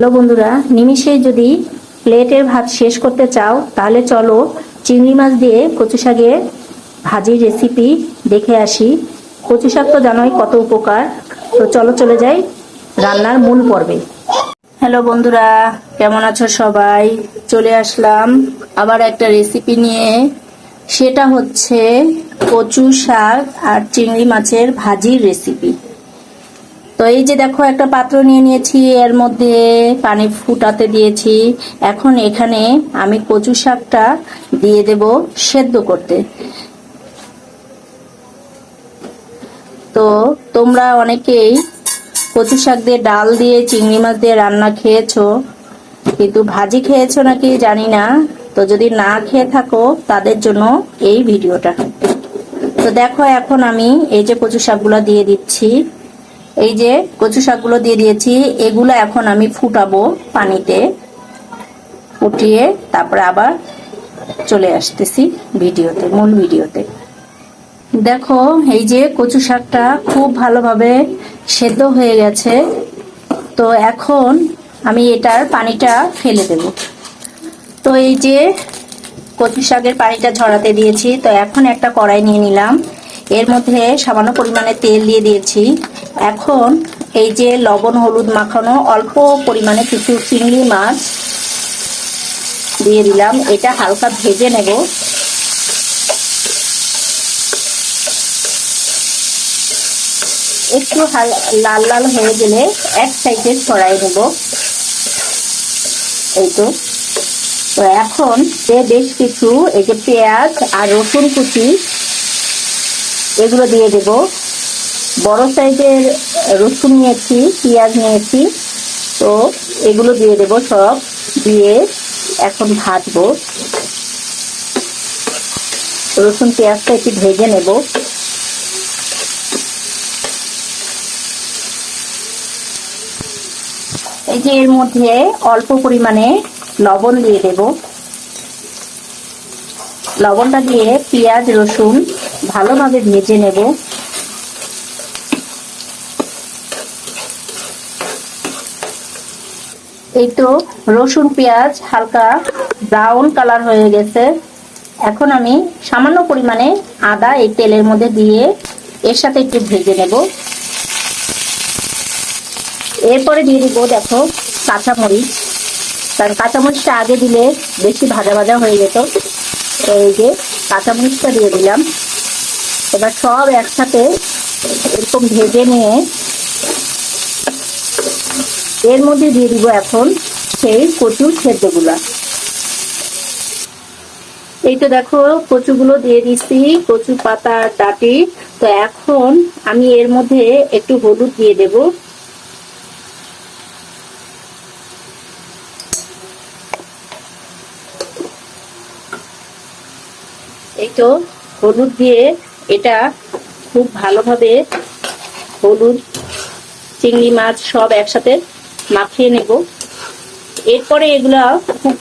Hello বন্ধুরা নিমিষে যদি প্লেটের ভাত শেষ করতে চাও, তাহলে চলো চিংড়ি মাছ দিয়ে কচু শাকের ভাজির রেসিপি দেখে আসি। কচু শাক তো জানোই কত উপকার। তো চলো চলে যাই রান্নার মূল পর্বে। হ্যালো বন্ধুরা, কেমন আছো সবাই? চলে আসলাম আবার একটা রেসিপি নিয়ে। সেটা হচ্ছে কচু শাক আর চিংড়ি মাছের ভাজির রেসিপি তো এই যে দেখো, একটা পাত্র নিয়ে নিয়েছি, এর মধ্যে পানি ফুটাতে দিয়েছি। এখন এখানে আমি কচু শাকটা দিয়ে দেব সেদ্ধ করতে। তো তোমরা অনেকেই কচু শাক দিয়ে ডাল দিয়ে, চিংড়ি মাছ দিয়ে রান্না খেয়েছো, কিন্তু ভাজি খেয়েছো নাকি জানি না। তো যদি না খেয়ে থাকো, তাদের জন্য এই ভিডিওটা। তো দেখো, এখন আমি এই যে কচু শাকগুলো দিয়ে দিচ্ছি। এই যে কচু শাকগুলো দিয়ে দিয়েছি, এগুলো এখন আমি ফুটাবো পানিতে। ফুটিয়ে তারপরে আবার চলে আসতেছি ভিডিওতে, মূল ভিডিওতে। দেখো, এই যে কচু শাকটা খুব ভালোভাবে সেদ্ধ হয়ে গেছে। তো এখন আমি এটার পানিটা ফেলে দেব। তো এই যে কচু শাকের পানিটা ঝরাতে দিয়েছি, তো এখন একটা কড়াই নিয়ে নিলাম। এর মধ্যে সামান্য পরিমাণে তেল দিয়ে দিয়েছি। এখন এই যে লবণ, হলুদ মাখানো অল্প পরিমাণে কিছু চিংড়ি মাছ দিয়ে দিলাম। এটা হালকা ভেজে নেব। একটু লাল লাল হয়ে গেলে এক সাইডে ছড়াই নেব। এই তো। তো এখন বেশ কিছু এই যে পেঁয়াজ আর রসুন কুচি এগুলো দিয়ে দেব। বড় সাইজের রসুন নিয়েছি, পেঁয়াজ নিয়েছি। তো এগুলো দিয়ে দেব সব, দিয়ে এখন ভাজবো। রসুন, পেঁয়াজটা একটু ভেজে নেব। এই যে এর মধ্যে অল্প পরিমাণে লবণ দিয়ে দেব। লবণটা দিয়ে পেঁয়াজ, রসুন ভালোভাবে ভেজে নেব। এই তো রসুন, পেঁয়াজ হালকা ব্রাউন কালার হয়ে গেছে। এখন আমি সামান্য পরিমাণে আদা এই তেলের মধ্যে দিয়ে এর সাথে একটু ভেজে নেব। এরপরে দিয়ে দিব, দেখো, কাঁচামরিচ। কারণ কাঁচামরিচটা আগে দিলে বেশি ভাজা ভাজা হয়ে যেত। এই যে কাঁচামরিচটা দিয়ে দিলাম। এবার সব একসাথে এরকম ভেজে নিয়ে এর মধ্যে দিয়ে দিব এখন সেই কচুর সেদ্ধগুলা। এই তো দেখো কচুগুলো দিয়ে দিচ্ছি কচু পাতা ডাটি। তো এখন আমি এর মধ্যে একটু হলুদ দিয়ে দেব। এই তো হলুদ দিয়ে এটা খুব ভালোভাবে হলুদ, চিংড়ি মাছ সব একসাথে মাখিয়ে নেব। এরপরে এগুলা খুব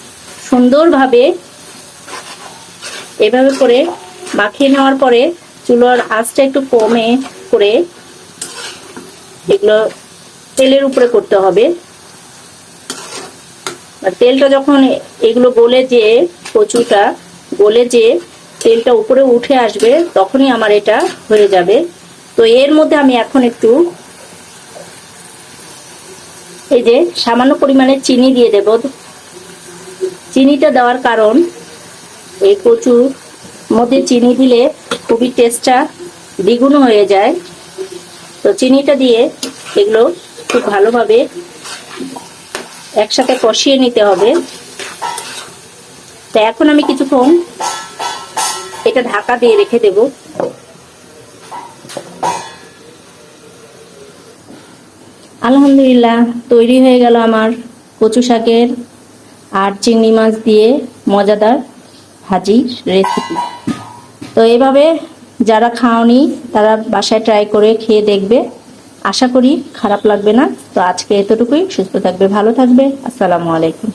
সুন্দরভাবে এভাবে করে মাখিয়ে নেওয়ার পরে চুলোর আঁচটা একটু কমে করে এগুলো তেলের উপরে করতে হবে। তেলটা যখন এগুলো গলে যে কচুটা গলে যে তেলটা উপরে উঠে আসবে, তখনই আমার এটা হয়ে যাবে। তো এর মধ্যে আমি এখন একটু এই যে সামান্য পরিমাণে চিনি দিয়ে দেব। চিনিটা দেওয়ার কারণ এই কচুর মধ্যে চিনি দিলে খুবই টেস্টটা দ্বিগুণ হয়ে যায়। তো চিনিটা দিয়ে এগুলো খুব ভালোভাবে একসাথে কষিয়ে নিতে হবে। তো এখন আমি কিছুক্ষণ এটা ঢাকা দিয়ে রেখে দেব। আলহামদুলিল্লাহ, তৈরি হয়ে গেল আমার কচু শাকের আর চিংড়ি মাছ দিয়ে মজাদার ভাজির রেসিপি তো এভাবে যারা খাওনি, তারা বাসায় ট্রাই করে খেয়ে দেখবে। আশা করি খারাপ লাগবে না। তো আজকে এতটুকুই, সুস্থ থাকবে, ভালো থাকবে। আসসালামু আলাইকুম।